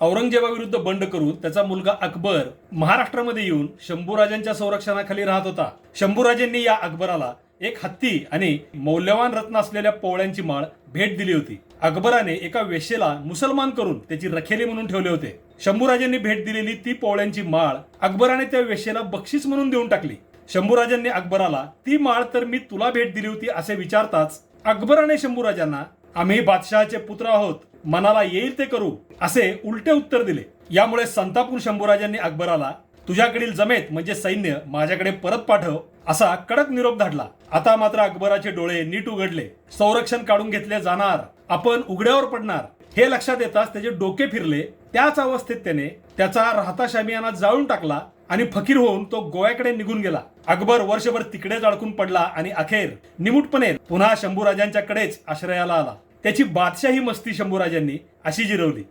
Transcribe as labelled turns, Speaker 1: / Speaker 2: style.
Speaker 1: औरंगजेबाविरुद्ध बंड करून त्याचा मुलगा अकबर महाराष्ट्रामध्ये येऊन शंभूराजांच्या संरक्षणाखाली राहत होता. शंभूराजांनी या अकबराला एक हत्ती आणि मौल्यवान रत्न असलेल्या पोवळ्यांची माळ भेट दिली होती. अकबराने एका वेशेला मुसलमान करून त्याची रखेली म्हणून ठेवले होते. शंभूराजांनी भेट दिलेली ती पोवळ्यांची माळ अकबराने त्या वेशेला बक्षीस म्हणून देऊन टाकली. शंभूराजांनी अकबराला ती माळ तर मी तुला भेट दिली होती असे विचारताच अकबराने शंभूराजांना आम्ही बादशहाचे पुत्र आहोत. मनाला येईल ते करू असे उलटे उत्तर दिले. यामुळे संतापून शंभूराजांनी अकबराला तुझ्याकडील जमेत म्हणजे सैन्य माझ्याकडे परत पाठव असा कडक निरोप धाडला. आता मात्र अकबराचे डोळे नीट उघडले. संरक्षण काढून घेतले जाणार. आपण उघड्यावर पडणार. हे लक्षात येताच त्याचे डोके फिरले. त्याच अवस्थेत त्याने त्याचा राहता शामियाना जाळून टाकला आणि फकीर होऊन तो गोव्याकडे निघून गेला. अकबर वर्षभर तिकडेच अडकून पडला आणि अखेर निमूटपणे पुन्हा शंभूराजांच्याकडेच आश्रयाला आला. त्याची बादशाही मस्ती शंभूराजांनी अशी जिरवली.